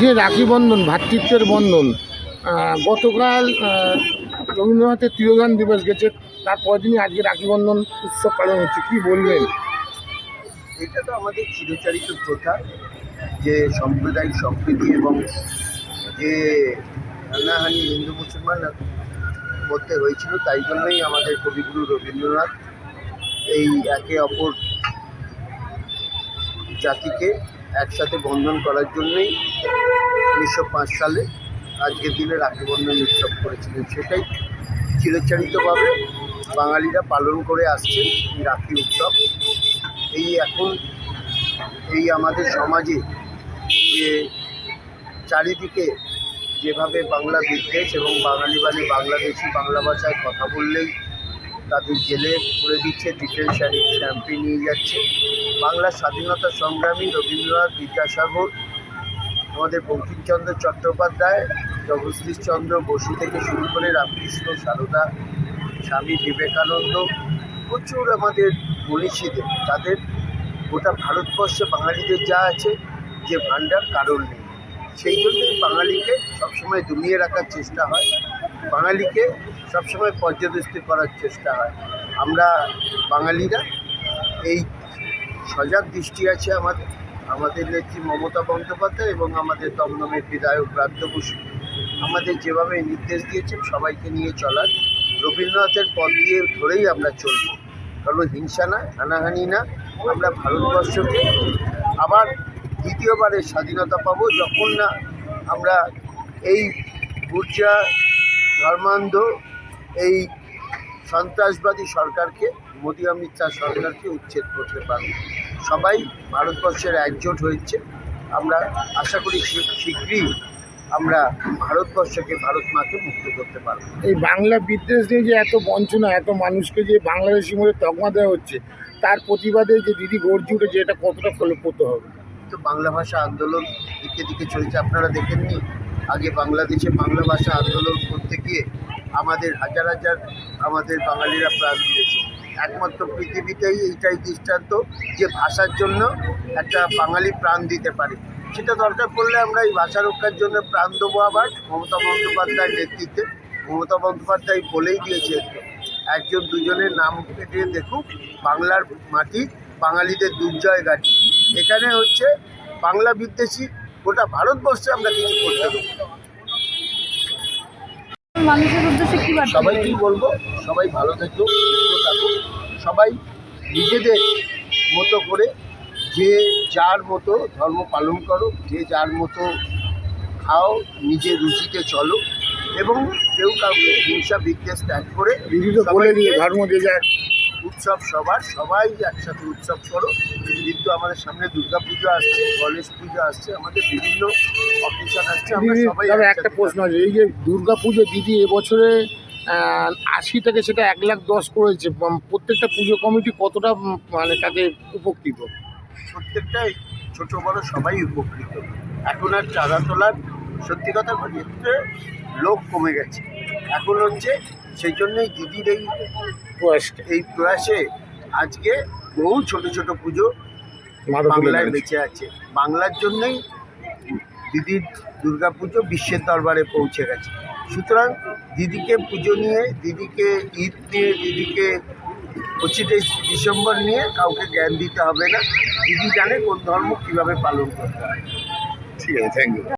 আজকে রাখি বন্ধন ভ্রাতৃত্বের বন্ধন। গতকাল রবীন্দ্রনাথের তিরোগান দিবস গেছে তারপর দিনই আজকে রাখি বন্ধন উৎসব পালন হচ্ছে। কি বলবেন? এটা তো আমাদের চিরচারিত প্রথা যে সাম্প্রদায়িক সম্প্রীতি এবং যে হানাহানি হিন্দু মুসলমান মধ্যে হয়েছিল, তাই জন্যই আমাদের কবিগুরু রবীন্দ্রনাথ এই একে অপর জাতিকে একসাথে বন্ধন করার জন্যই উনিশশো পাঁচ সালে আজকের দিনে রাখি বন্ধন উৎসব করেছিলেন। সেটাই চিরচারিতভাবে বাঙালিরা পালন করে আসছেন রাখি উৎসব। এই এখন এই আমাদের সমাজে যে চারিদিকে যেভাবে বাংলা বিদ্বেষ এবং বাঙালি মানে বাংলাদেশি বাংলা ভাষায় কথা বললেই তাদের জেলে করে দিচ্ছে ডিটেনশানে ক্যাম্পে নিয়ে যাচ্ছে। বাংলার স্বাধীনতা সংগ্রামী রবীন্দ্রনাথ বিদ্যাসাগর, আমাদের বঙ্কিমচন্দ্র চট্টোপাধ্যায়, জগদীশচন্দ্র বসু থেকে শুরু করে রামকৃষ্ণ, সারদা, স্বামী বিবেকানন্দ, প্রচুর আমাদের মনীষীদের। তাদের গোটা ভারতবর্ষে বাঙালিদের যা আছে, যে ভাণ্ডার কারণ নেই। সেই জন্যই বাঙালিকে সবসময় দমিয়ে রাখার চেষ্টা হয়। বাঙালিকে সবসময় পর্যদস্ত করার চেষ্টা হয়। আমরা বাঙালিরা এই সজাগ দৃষ্টি আছে আমাদের আমাদের নেত্রী মমতা বন্দ্যোপাধ্যায় এবং আমাদের দমদমের বিধায়ক ব্রাত্য বসু। আমাদের যেভাবে নির্দেশ দিয়েছেন সবাইকে নিয়ে চলার, রবীন্দ্রনাথের পথ দিয়ে ধরেই আমরা চলব। কারণ হিংসা না, হানাহানি না, আমরা ভারতবর্ষকে আবার দ্বিতীয়বারের স্বাধীনতা পাবো যখন না আমরা এই গুর্জা ধর্মান্ধ এই সন্ত্রাসবাদী সরকারকে মোদী অমিত শাহ সরকারকে উচ্ছেদ করতে পারব সবাই ভারতবর্ষের একজোট হয়েছে। আমরা আশা করি শীঘ্রই আমরা ভারতবর্ষকে ভারত মাকে মুক্ত করতে পারব। এই বাংলা বিদ্বেষ নিয়ে যে এত বঞ্চনা এত মানুষকে যে বাংলাদেশি মধ্যে তকমা দেওয়া হচ্ছে তার প্রতিবাদে যে দিদি গর্জি উঠেছে এটা কতটা ফলপ্রদ হবে? তো বাংলা ভাষা আন্দোলন দিকে দিকে চলছে আপনারা দেখেননি? আগে বাংলাদেশে বাংলা ভাষা আন্দোলন করতে গিয়ে আমাদের হাজার হাজার আমাদের বাঙালিরা প্রাণ দিয়েছে। একমাত্র পৃথিবীতেই এইটাই দৃষ্টান্ত যে ভাষার জন্য একটা বাঙালি প্রাণ দিতে পারে। সেটা দরকার পড়লে আমরা এই ভাষা রক্ষার জন্য প্রাণ দেবো আবার মমতা বন্দ্যোপাধ্যায়ের নেতৃত্বে। মমতা বন্দ্যোপাধ্যায় বলেই দিয়েছে একজন দুজনের নাম কেটে দেখুক, বাংলার মাটি বাঙালিদের দুর্জয় গাটি এখানে হচ্ছে বাংলা বিদ্বেষী গোটা ভারতবর্ষে আমরা কিছু করতে দেবো। মানুষের উদ্দেশ্যে কি সবাইকেই বলব? সবাই ভালো থেকো সুস্থ থাকো। সবাই নিজেদের মতো করে যে যার মতো ধর্ম পালন করো যে যার মতো খাও নিজের রুচিতে চলো এবং কেউ কাউকে হিংসা বিদ্বেষ ত্যাগ করে বলে দিয়ে ধর্ম যে যার উৎসব সবার সবাই একসাথে উৎসব করো। কিন্তু আমাদের সামনে দুর্গা পুজো আসছে গণেশ পুজো আসছে আমাদের বিভিন্ন অকেশন আসছে আমরা সবাই একটা প্রশ্ন আছে এই যে দুর্গা পুজো দিদি এবছরে আশি থেকে সেটা এক লাখ দশ করেছে প্রত্যেকটা পুজো কমিটি কতটা মানে তাতে উপকৃত? প্রত্যেকটাই ছোট বড় সবাই উপকৃত। এখন আর চাঁদা তোলার সত্যি কথা বলতে লোক কমে গেছে। এখন হচ্ছে সেই জন্যই দিদির এই প্রয়াসটা। এই প্রয়াসে আজকে বহু ছোট ছোট পুজো বাংলায় বেঁচে আছে। বাংলার জন্যই দিদির দুর্গা পুজো বিশ্বের দরবারে পৌঁছে গেছে। সুতরাং দিদিকে পুজো নিয়ে দিদিকে ঈদ নিয়ে দিদিকে পঁচিশে ডিসেম্বর নিয়ে কাউকে জ্ঞান দিতে হবে না। দিদি জানে কোন ধর্ম কীভাবে পালন করতে হয়। ঠিক আছে থ্যাংক ইউ